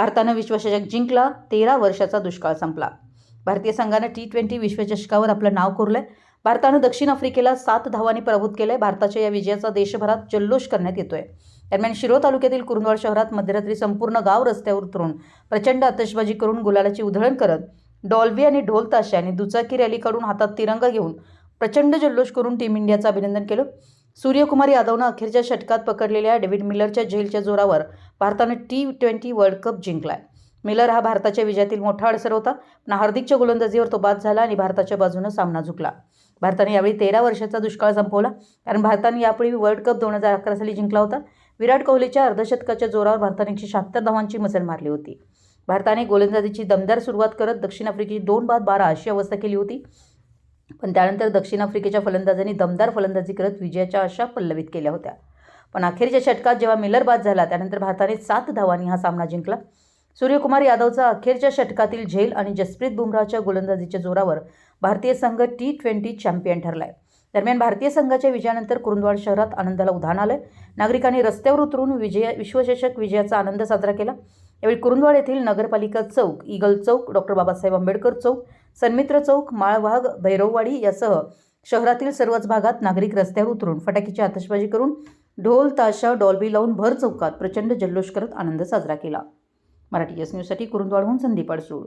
भारतानं विश्वचषक जिंकला तेरा वर्षाचा दुष्काळ संपला. भारतीय संघानं टी ट्वेंटी विश्वचषकावर आपलं नाव कोरलंय. भारतानं दक्षिण आफ्रिकेला सात धावांनी प्रभूत केलंय. भारताच्या या विजयाचा देशभरात जल्लोष करण्यात येतोय. दरम्यान शिरो तालुक्यातील कुरुंदवाड शहरात मध्यरात्री संपूर्ण गाव रस्त्यावर उतरून प्रचंड आतषबाजी करून गुलालाची उधळण करत डॉल्बी आणि ढोल ताशे आणि दुचाकी रॅली काढून हातात तिरंगा घेऊन प्रचंड जल्लोष करून टीम इंडियाचं अभिनंदन केलं. सूर्यकुमार यादवनं अखेरच्या षटकात पकडलेल्या डेव्हिड मिलरच्या झेलच्या जोरावर भारतानं टी ट्वेंटी वर्ल्ड कप जिंकलाय. मिलर हा भारताच्या विजयातील मोठा अडसर होता. पण हार्दिकच्या गोलंदाजीवर तो बाद झाला आणि भारताच्या बाजूनं सामना झुकला. भारताने यावेळी तेरा वर्षाचा दुष्काळ संपवला. कारण भारताने यापूर्वी वर्ल्ड कप दोन हजार अकरा साली जिंकला होता. विराट कोहलीच्या अर्धशतकाच्या जोरावर भारताने एकशे शहात्तर धावांची मजल मारली होती. भारताने गोलंदाजीची दमदार सुरुवात करत दक्षिण आफ्रिकेची दोन बाद बारा अशी अवस्था केली होती. पण त्यानंतर दक्षिण आफ्रिकेच्या फलंदाजांनी दमदार फलंदाजी करत विजयाच्या आशा पल्लवित केल्या होत्या. पण अखेरच्या षटकात जेव्हा मिलर बाद झाला त्यानंतर भारताने सात धावांनी हा सामना जिंकला. सूर्यकुमार यादवचा अखेरच्या षटकातील झेल आणि जसप्रीत बुमराहच्या गोलंदाजीच्या जोरावर भारतीय संघ टी ट्वेंटी चॅम्पियन ठरलाय. दरम्यान भारतीय संघाच्या विजयानंतर कुरुंदवाड शहरात आनंदाला उधाण आलंय. नागरिकांनी रस्त्यावर उतरून विजय विश्वचषक विजयाचा आनंद साजरा केला. यावेळी कुरुंदवाड येथील नगरपालिका चौक ईगल चौक डॉक्टर बाबासाहेब आंबेडकर चौक सन्मित्र चौक माळवाघ भैरववाडी यासह शहरातील सर्वच भागात नागरिक रस्त्यावर उतरून फटाक्याची आतषबाजी करून ढोल ताशा डॉल्बी लावून भर चौकात प्रचंड जल्लोष करत आनंद साजरा केला. मराठी एस न्यूजसाठी कुरुंदवाडहून संदीप अडसूळ.